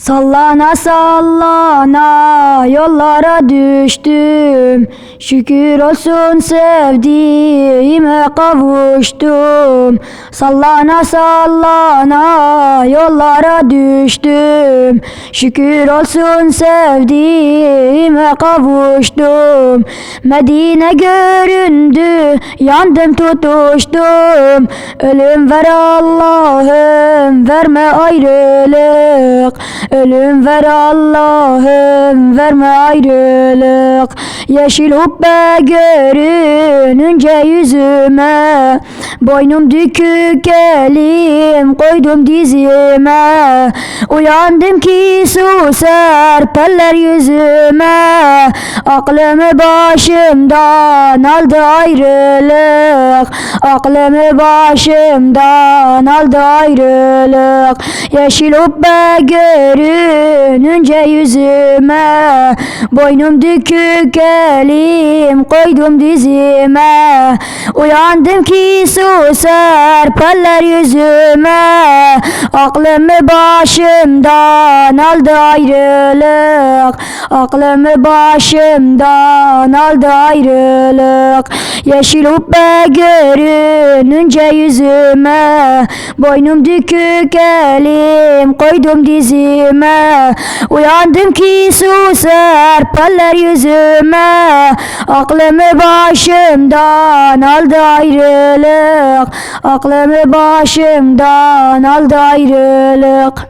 Sallana sallana yollara düştüm. Şükür olsun sevdiğime kavuştum. Sallana sallana yollara düştüm. Şükür olsun sevdiğime kavuştum. Medine göründü yandım tutuştum. Ölüm ver Allah'ım verme ayrılık. Ölüm ver Allah'ım verme ayrılık. Yeşil hubbe görününce yüzüme Boynum dükük elim koydum dizime. Uyandım ki su serpeller yüzüme. Aklımı başımdan aldı ayrılık. Aklımı başımdan aldı ayrılık. Yeşil hubbe görününce yüzüme Boynum dükük elim koydum dizime. Uyandım ki su serpeller yüzüme. Aklımı başımdan aldı ayrılık. Aklımı başımdan aldı ayrılık Yeşil hubbe görününce yüzüme Boynum dükük elim koydum dizime. Uyandım ki su serpeller yüzüme Aklımı başımdan aldı ayrılık. Aklımı başımdan aldı ayrılık